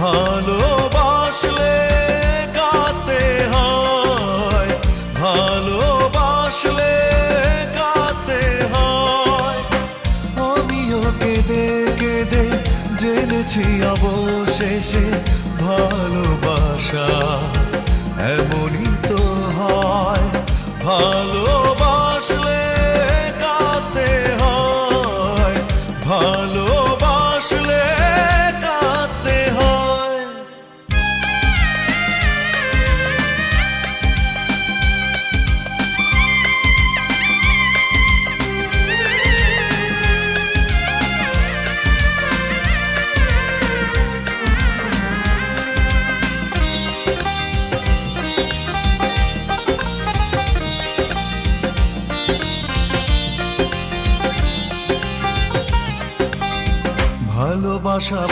ভালোবাসলে কাতে হয়। ভালোবাসলে কাতে হয়। আমিও কেঁদে কেঁদে জেনেছি অবশেষে ভালোবাসা এমনই তো হয়। ভালো ভালোবাসা